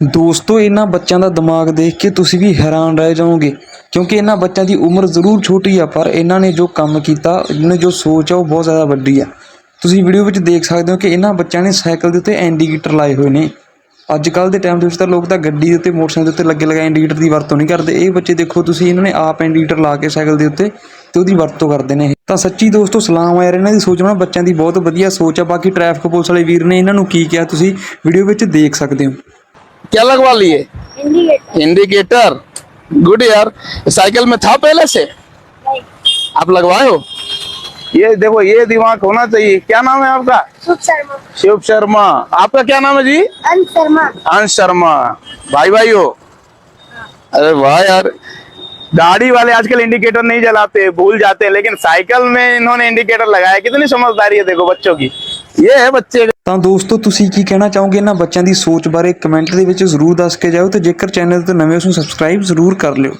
ਦੋਸਤੋ, ਇਹਨਾਂ ਬੱਚਿਆਂ ਦਾ ਦਿਮਾਗ ਦੇਖ ਕੇ ਤੁਸੀਂ ਵੀ ਹੈਰਾਨ ਰਹਿ ਜਾਓਗੇ, ਕਿਉਂਕਿ ਇਹਨਾਂ ਬੱਚਿਆਂ ਦੀ ਉਮਰ ਜ਼ਰੂਰ ਛੋਟੀ ਆ, ਪਰ ਇਹਨਾਂ ਨੇ ਜੋ ਕੰਮ ਕੀਤਾ, ਇਹਨਾਂ ਦੀ ਜੋ ਸੋਚ ਆ, ਉਹ ਬਹੁਤ ਜ਼ਿਆਦਾ ਵੱਡੀ ਆ। ਤੁਸੀਂ ਵੀਡੀਓ ਵਿੱਚ ਦੇਖ ਸਕਦੇ ਹੋ ਕਿ ਇਹਨਾਂ ਬੱਚਿਆਂ ਨੇ ਸਾਈਕਲ ਦੇ ਉੱਤੇ ਇੰਡੀਕੇਟਰ ਲਾਏ ਹੋਏ ਨੇ। ਅੱਜ ਕੱਲ ਦੇ ਟਾਈਮ ਦੇ ਵਿੱਚ ਤਾਂ ਲੋਕ ਤਾਂ ਗੱਡੀ ਦੇ ਉੱਤੇ, ਮੋਟਰਸਾਈਕਲ ਦੇ ਉੱਤੇ ਲੱਗੇ ਲਗਾਏ ਇੰਡੀਕੇਟਰ ਦੀ ਵਰਤੋਂ ਨਹੀਂ ਕਰਦੇ। ਇਹ ਬੱਚੇ ਦੇਖੋ, ਤੁਸੀਂ ਇਹਨਾਂ ਨੇ ਆਪ ਇੰਡੀਕੇਟਰ ਲਾ ਕੇ ਸਾਈਕਲ ਦੇ ਉੱਤੇ ਤੇ ਉਹਦੀ ਵਰਤੋਂ ਕਰਦੇ ਨੇ ਇਹ। ਤਾਂ ਸੱਚੀ ਦੋਸਤੋ, ਸਲਾਮ ਆ ਯਾਰ, ਇਹਨਾਂ ਦੀ ਸੋਚ ਨਾ ਬੱਚਿਆਂ ਦੀ ਬਹੁਤ ਵਧੀਆ ਸੋਚ ਆ। ਬਾਕੀ ਟ੍ਰੈਫਿਕ ਪੁਲਿਸ ਵਾਲੇ ਵੀਰ ਨੇ ਇਹਨਾਂ ਨੂੰ ਕੀ ਕਿਹਾ, ਤੁਸੀਂ ਵੀਡੀਓ ਵਿੱਚ ਦੇਖ ਸਕਦੇ ਹੋ। क्या लगवा लिए? इंडिकेटर इंडिकेटर गुड यार। साइकिल में था पहले से? नहीं। आप लगवाए हो? ये देखो ये दिमाग होना चाहिए। क्या नाम है आपका? सुख शर्मा। शिव शर्मा। आपका क्या नाम है जी? अंश शर्मा। अंश शर्मा। भाई भाई हो। अरे वाह यार। गाड़ी वाले आजकल इंडिकेटर नहीं जलाते भूल जाते हैं लेकिन साइकिल में इन्होंने इंडिकेटर लगाया। कितनी समझदारी है देखो बच्चों की। ਇਹ ਹੈ ਬੱਚੇ ਤਾਂ ਦੋਸਤੋ, ਤੁਸੀਂ ਕੀ ਕਹਿਣਾ ਚਾਹੋਗੇ ਇਹਨਾਂ ਬੱਚਿਆਂ ਦੀ ਸੋਚ ਬਾਰੇ? ਕਮੈਂਟ ਦੇ ਵਿੱਚ ਜ਼ਰੂਰ ਦੱਸ ਕੇ ਜਾਓ ਤੇ ਜੇਕਰ ਚੈਨਲ ਤੇ ਨਵੇਂ ਹੋ ਸੋ ਸਬਸਕ੍ਰਾਈਬ ਜ਼ਰੂਰ ਕਰ ਲਿਓ।